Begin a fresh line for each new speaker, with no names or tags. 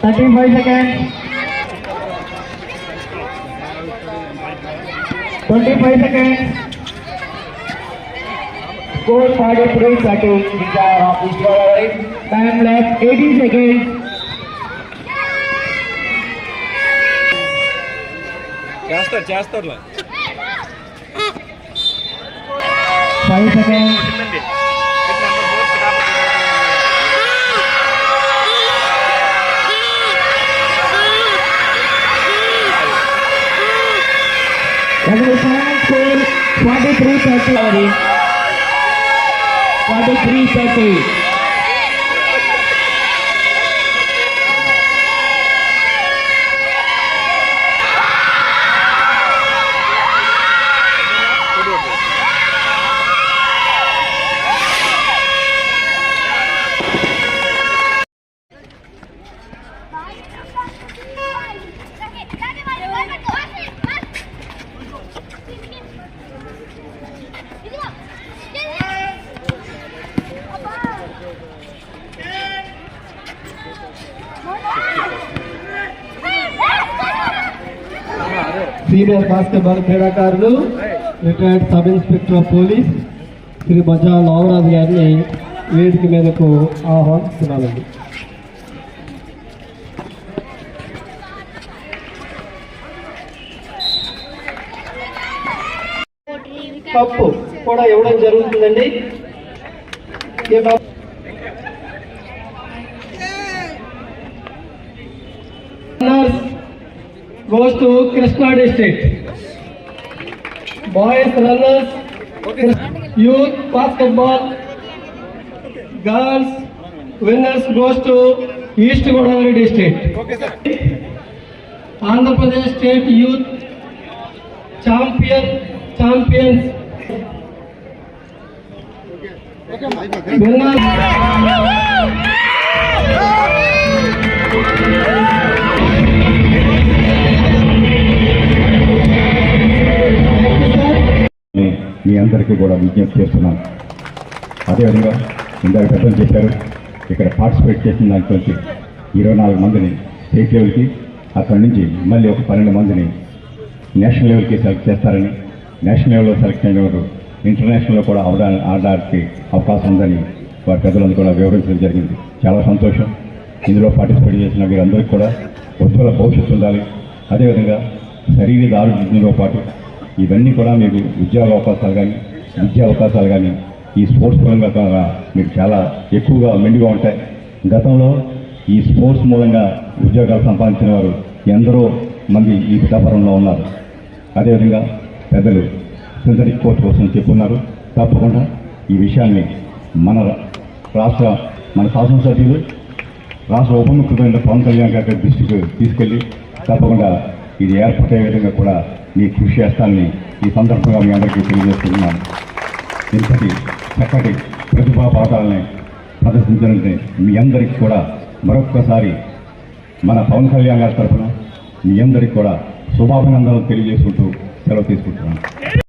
Thirteen five seconds. Twenty five second पाडे पुढे साठी
विचार टाइम
लेफ़्ट 18 सेकंड जास्त जास्त 5 thirty forty three thirty
senior basketball క్రీడాకారులు retired sub inspector of police Shri Baja Nagaraju గారిని వేదిక మీదకు ఆహ్వానిస్తున్నానండి. కప్పు కూడా ఇవ్వడం జరుగుతుందండి. ఈ goes to Krishna district. Boys runners, youth basketball, girls winners goes to East Godavari district. Andhra Pradesh state youth champion champions. Winners.
అందరికీ కూడా విజ్ఞప్తి చేస్తున్నాను. అదేవిధంగా ఇందాక పెద్దలు చెప్పారు ఇక్కడ పార్టిసిపేట్ చేసిన దాంట్లోంచి ఇరవై నాలుగు మందిని స్టేట్ లెవెల్కి అక్కడి నుంచి మళ్ళీ ఒక పన్నెండు మందిని నేషనల్ లెవెల్కి సెలెక్ట్ చేస్తారని నేషనల్ లెవెల్లో సెలెక్ట్ అయిన వారు ఇంటర్నేషనల్లో కూడా అవడా ఆడడానికి అవకాశం ఉందని వారి పెద్దలందరూ కూడా వివరించడం జరిగింది. చాలా సంతోషం. ఇందులో పార్టిసిపేట్ చేసిన వీరందరికీ కూడా ఉజ్వల భవిష్యత్తు ఉండాలి. అదేవిధంగా శరీర ఆరోగ్యంతో పాటు ఇవన్నీ కూడా మీకు ఉద్యోగ అవకాశాలు కానీ విద్యా అవకాశాలు కానీ ఈ స్పోర్ట్స్ పరంగా కూడా మీకు చాలా ఎక్కువగా మెండుగా ఉంటాయి. గతంలో ఈ స్పోర్ట్స్ మూలంగా ఉద్యోగాలు సంపాదించిన వారు ఎందరో మంది ఈ పిఠాపురంలో ఉన్నారు. అదేవిధంగా పెద్దలు సింథటిక్ కోచ్ కోసం చెప్పున్నారు. తప్పకుండా ఈ విషయాన్ని మన రాష్ట్ర మన శాసనసభ్యులు రాష్ట్ర ఉప ముఖ్యమంత్రి పవన్ కళ్యాణ్ గారి దృష్టికి తీసుకెళ్ళి తప్పకుండా ఇది ఏర్పడే విధంగా కూడా మీ కృషి చేస్తానని ఈ సందర్భంగా మీ అందరికీ తెలియజేస్తున్నాను. ఇంతటి చక్కటి ప్రతిభా పాఠాలని ప్రదర్శించినట్టు మీ అందరికీ కూడా మరొక్కసారి మన పవన్ కళ్యాణ్ గారి తరఫున మీ అందరికీ కూడా శుభాభినందనలు తెలియజేసుకుంటూ సెలవు తీసుకుంటున్నాను.